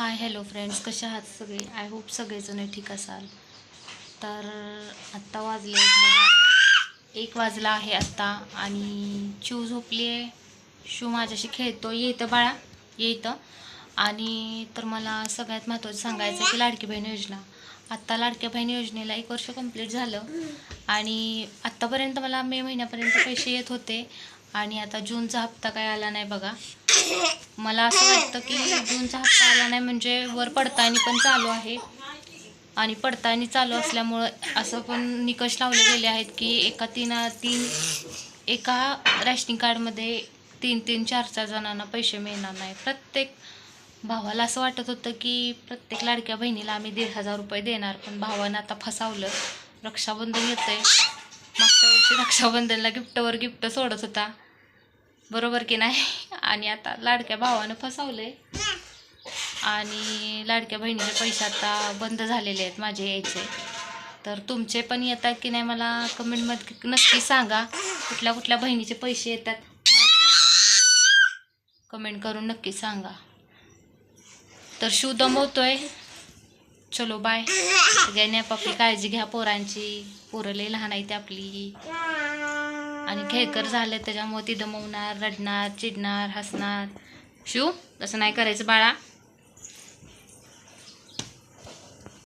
Hi hello friends कसे आहात सगळे? आय होप सगळेजण ठीक असाल. तर आत्ता वाजले आहेत बघा. एक वाजला आहे आत्ता आणि शिव झोपली आहे शिव माझ्याशी खेळतो येतं बाळा. येतं आणि तर मला सगळ्यात महत्त्वाचं सांगायचं की लाडकी बहीण योजना. आत्ता लाडक्या बहीण योजनेला एक वर्ष कंप्लीट झालं. आणि आत्तापर्यंत मला मे महिन्यापर्यंत पैसे येत होते. आणि आता जूनचा हप्ता काय आला नाही बघा. मला असं वाटतं की जूनचा हप्ता आला नाही म्हणजे वर पडताळणी पण चालू आहे. आणि पडताळणी चालू असल्यामुळं असं पण निकष लावले गेले आहेत की एका तीन तीन एका रॅशनिंग कार्डमध्ये तीन तीन चार चार जणांना पैसे मिळणार नाही. प्रत्येक भावाला असं वाटत होतं की प्रत्येक लाडक्या बहिणीला आम्ही दीड हजार रुपये देणार पण भावानं आता फसावलं. रक्षाबंधन येतंय. मागच्या वर्षी रक्षाबंधनला गिफ्टवर गिफ्ट सोडत होता. बरोबर की नाही? आणि आता लाडक्या भावानं फसवलंय. आणि लाडक्या बहिणीचे पैसे आता बंद झालेले आहेत माझे यायचे. तर तुमचे पण येतात की नाही मला कमेंटमध्ये नक्की सांगा. कुठल्या कुठल्या बहिणीचे पैसे येतात? कमेंट करून नक्की सांगा. तर शिव दमवतोय. चलो बाय सगळ्यांनी आपापली काळजी घ्या पोरांची. पोरं लई लहान आहे ती आपली. आणि खेळकर झालं त्याच्यामुळे ती दमवणार रडणार चिडणार हसणार. शिव तसं नाही करायचं बाळा.